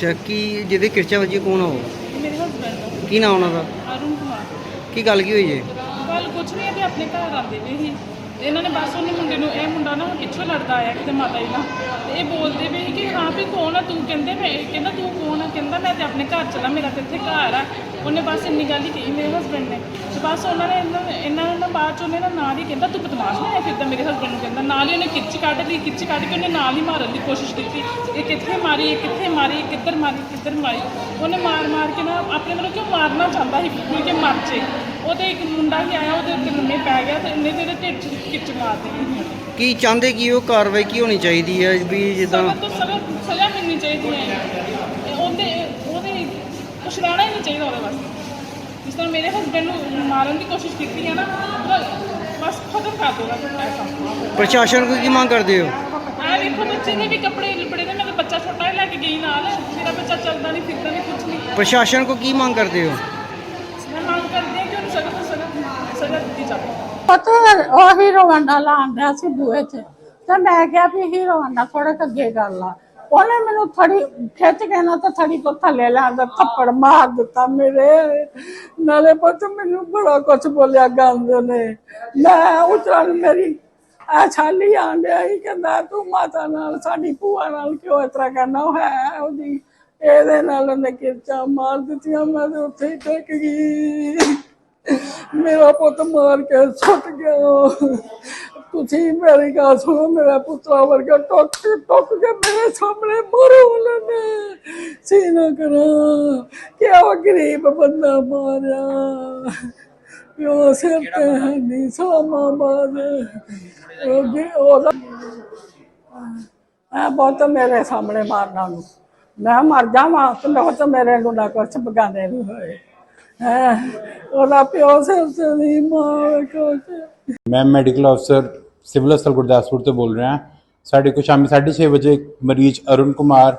ਅੱਛਾ ਕੀ ਜਿਹਦੇ ਕਿਰਚਾ ਵੱਜੀ ਕੌਣ ਆ ਉਹ? ਮੇਰੇ ਹਸਬੰਡ ਕੀ ਨਾਮ ਉਹਨਾਂ ਦਾ? ਅਰੁਣ ਕੁਮਾਰ। ਕੀ ਗੱਲ ਕੀ ਹੋਈ ਜੇ? ਕੱਲ ਕੁਛ ਨਹੀਂ ਤੇ ਆਪਣੇ ਘਰ ਆਉਂਦੇ ਪਏ ਸੀ। ਇਹਨਾਂ ਨੇ ਬਸ ਉਹਨੇ ਮੁੰਡੇ ਨੂੰ ਇਹ ਮੁੰਡਾ ਨਾ ਪਿੱਛੋਂ ਲੜਦਾ ਆਇਆ ਕਿਤੇ ਮਾਤਾ ਜੀ ਨਾਲ। ਤੇ ਇਹ ਬੋਲਦੇ ਸੀ ਕਿ ਹਾਂ ਵੀ ਕੌਣ ਆ ਤੂੰ ਕਹਿੰਦੇ ਮੈਂ ਕਹਿੰਦਾ ਤੂੰ ਕੌਣ ਆ? ਕਹਿੰਦਾ ਮੈਂ ਤੇ ਆਪਣੇ ਘਰ ਚਲਾ ਮੇਰਾ ਤੇ ਇੱਥੇ ਘਰ ਆ। ਉਹਨੇ ਬਸ ਇੰਨੀ ਗੱਲ ਹੀ ਕਹੀ ਮੇਰੇ ਹਸਬੰਡ ਨੇ। ਤੇ ਬਸ ਉਹਨਾਂ ਨੇ ਇਹਨਾਂ ਇਹਨਾਂ ਨੂੰ ਨਾ ਬਾਅਦ ਚ ਉਹਨੇ ਨਾ ਨਾਲ ਹੀ ਕਹਿੰਦਾ ਤੂੰ ਬਦਮਾਸ਼ ਨਹੀਂ ਹੈ ਫਿਰਦਾ ਮੇਰੇ ਹਸਬੰਡ ਨੂੰ ਕਹਿੰਦਾ। ਨਾਲ ਹੀ ਉਹਨੇ ਖਿੱਚ ਕੱਢ ਲਈ ਖਿੱਚ ਕੱਢ ਕੇ ਉਹਨੇ ਨਾਲ ਹੀ ਮਾਰਨ ਦੀ ਕੋਸ਼ਿਸ਼ ਕੀਤੀ। ਇਹ ਕਿੱਥੇ ਮਾਰੀ ਇਹ ਕਿੱਥੇ ਮਾਰੀ ਇਹ ਕਿੱਧਰ ਮਾਰੀ ਕਿੱਧਰ ਮਾਰੀ? ਉਹਨੇ ਮਾਰ ਮਾਰ ਕੇ ਨਾ ਆਪਣੇ ਵੱਲੋਂ ਕਿਉਂ ਮਾਰਨਾ ਚਾਹੁੰਦਾ ਸੀ? ਬਿਲਕੁਲ ਕਿ ਮਰ ਜੇ। ਉਹਦੇ ਇੱਕ ਮੁੰਡਾ ਹੀ ਆਇਆ ਉਹਦੇ ਉੱਤੇ ਲੰਮੇ ਪੈ ਗਿਆ ਤੇ ਇਹਨੇ ਤੇ ਉਹਦੇ ਢਿੱਡ 'ਚ ਖਿੱਚ ਮਾਰਦੀ ਕੀ ਚਾਹੁੰਦੇ ਕੀ ਉਹ ਕਾਰਵਾਈ ਕੀ ਹੋਣੀ ਚਾਹੀਦੀ ਹੈ? ਵੀ ਜਿੱਦਾਂ ਸਜ਼ਾ ਤੋਂ ਸਜ਼ਾ ਸਜ਼ਾ ਮਿਲਣੀ ਚਾਹੀਦੀ ਹੈ। ਇਹ ਉਹਦੇ ਉਹਦੇ ਕੁਛ ਰਹਿਣਾ ਹੀ ਨਹੀਂ ਚਾਹੀਦਾ ਉਹਦੇ ਵਾਸਤੇ। ਜਿਸ ਤਰ੍ਹਾਂ ਮੇਰੇ ਹਸਬੰਡ ਨੂੰ ਮਾਰਨ ਦੀ ਕੋਸ਼ਿਸ਼ ਕੀਤੀ ਹੈ ਨਾ ਬਸ ਖਤਮ ਕਰ ਦੋ ਪ੍ਰਸ਼ਾਸਨ ਕੋਲ ਕੀ ਮੰਗ ਕਰਦੇ ਹੋ? ਆ ਵੇਖੋ ਬੱਚੇ ਦੇ ਵੀ ਕੱਪੜੇ ਲਿਬੜੇ ਨੇ ਮੇਰਾ ਬੱਚਾ ਛੋਟਾ ਹੀ ਲੈ ਕੇ ਗਈ ਨਾਲ। ਮੇਰਾ ਬੱਚਾ ਚੱਲਦਾ ਨਹੀਂ ਫਿਰਦਾ ਨਹੀਂ ਕੁਝ ਨਹੀਂ। ਪ੍ਰਸ਼ਾਸਨ ਕੋ ਕੀ ਮੰਗ ਕਰਦੇ ਹੋ? ਮੈਂ ਮੰਗ ਕਰਦੀ ਹਾਂ ਕਿ ਉਹਨੂੰ ਸਖਤ ਤੋਂ ਸਖਤ ਸਜ਼ਾ ਦਿੱਤੀ ਜਾਵੇ। ਪਤਾ ਉਹ ਹੀਰੋ ਵੰਡਾ ਡਿਆ ਸੀ ਬੂਹੇ 'ਚ ਤੇ ਮੈਂ ਕਿਹਾ ਵੀ ਹੀਰੋ ਵੰਡਾ ਥੋੜਾ ਅੱਗੇ ਕਰ ਲਾ। ਉਹਨੇ ਮੈਨੂੰ ਥੜੀ ਖਿੱਚ ਕੇ ਨਾ ਤਾਂ ਥੜੀ ਤੋਂ ਥੱਲੇ ਲਿਆਂਦਾ ਥੱਪੜ ਮਾਰ ਦਿੱਤਾ ਮੇਰੇ। ਨਾਲੇ ਪੁੱਤ ਮੈਨੂੰ ਬੜਾ ਕੁਝ ਬੋਲਿਆ ਗੰਦ ਨੇ। ਮੈਂ ਉਤਰਨ ਮੇਰੀ ਆ ਛਾਲੀ ਆਂਡਿਆ ਹੀ ਕਹਿੰਦਾ ਤੂੰ ਮਾਤਾ ਨਾਲ, ਸਾਡੀ ਭੂਆ ਨਾਲ ਕਿਉਂ ਇਸ ਤਰ੍ਹਾਂ ਕਰਨਾ? ਉਹ ਹੈ ਉਹਦੀ, ਇਹਦੇ ਨਾਲ ਉਹਨੇ ਕਿਰਚਾ ਮਾਰ ਦਿੱਤੀਆਂ, ਮੈਂ ਤੇ ਉੱਥੇ ਹੀ ਟਿਕ ਗਈ। ਮੇਰਾ ਪੁੱਤ ਮਾਰ ਕੇ ਸੁੱਟ ਗਿਆ। ਤੁਸੀਂ ਮੇਰੀ ਗੱਲ ਸੁਣੋ ਮੇਰਾ ਪੁੱਤਰਾ ਵਰਗਾ ਟੁੱਟ ਟੁੱਟ ਕੇ ਮੇਰੇ ਸਾਹਮਣੇ ਮਰੋ ਉਹਨੇ ਸੀਨਾ ਕਰਾਂ ਕਿ ਉਹ ਗਰੀਬ ਬੰਦਾ ਮਾਰਿਆ। ਪਿਓ ਸਿਰ ਤੇ ਨਹੀਂ ਸਾਮਾ ਬਾਦ ਉਹ ਜੀ ਉਹਦਾ ਆ ਬਹੁਤ ਮੇਰੇ ਸਾਹਮਣੇ ਮਾਰਨਾ ਨੂੰ ਮੈਂ ਮਰ ਜਾਵਾਂ ਤੇ ਬਹੁਤ ਮੇਰੇ ਨੂੰ ਨਾ ਕੁਛ ਬਗਾਨੇ ਨਹੀਂ ਹੋਏ। ਹੈਂ ਉਹਦਾ ਪਿਓ ਸਿਰ ਤੇ ਨਹੀਂ ਮਾਰ ਕੁਛ। ਮੈਂ ਮੈਡੀਕਲ ਅਫਸਰ ਸਿਵਲ ਹਸਪਤਾਲ ਗੁਰਦਾਸਪੁਰ ਤੋਂ ਬੋਲ ਰਿਹਾ। ਸਾਡੇ ਕੋਲ ਸ਼ਾਮੀ 6:30 ਵਜੇ ਇੱਕ ਮਰੀਜ਼ ਅਰੁਣ ਕੁਮਾਰ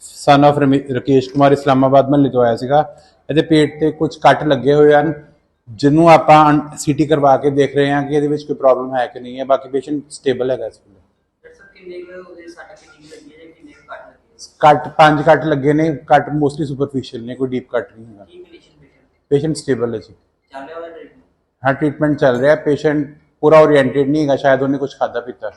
ਸਨ ਰਮੇ- ਰਕੇਸ਼ ਕੁਮਾਰ ਇਸਲਾਮਾਬਾਦ ਮਹੱਲੇ ਤੋਂ ਆਇਆ ਸੀਗਾ। ਇਹਦੇ ਪੇਟ ਤੇ ਕੁਝ ਕੱਟ ਲੱਗੇ ਹੋਏ ਹਨ ਜਿਹਨੂੰ ਆਪਾਂ ਸੀਟੀ ਕਰਵਾ ਕੇ ਦੇਖ ਰਹੇ ਹਾਂ ਕਿ ਇਹਦੇ ਵਿੱਚ ਕੋਈ ਪ੍ਰੋਬਲਮ ਹੈ ਕਿ ਨਹੀਂ ਹੈ। ਬਾਕੀ ਪੇਸ਼ੈਂਟ ਸਟੇਬਲ ਹੈਗਾ ਇਸ ਵੇਲੇ। ਕੱਟ ਪੰਜ ਕੱਟ ਲੱਗੇ ਨੇ ਕੱਟ ਮੋਸਟਲੀ ਸੁਪਰਫੀਸ਼ੀਅਲ ਨੇ ਕੋਈ ਡੀਪ ਕੱਟ ਨਹੀਂ ਹੈਗਾ। ਪੇਸ਼ੈਂਟ ਸਟੇਬਲ ਹੈ ਜੀ। ਹਾਂ ਟ੍ਰੀਟਮੈਂਟ ਚੱਲ ਰਿਹਾ। ਪੇਸ਼ੈਂਟ ਪੂਰਾ ਓਰੀਐਂਟਡ ਨਹੀਂ ਹੈਗਾ ਸ਼ਾਇਦ ਉਹਨੇ ਕੁਝ ਖਾਦਾ ਪੀਤਾ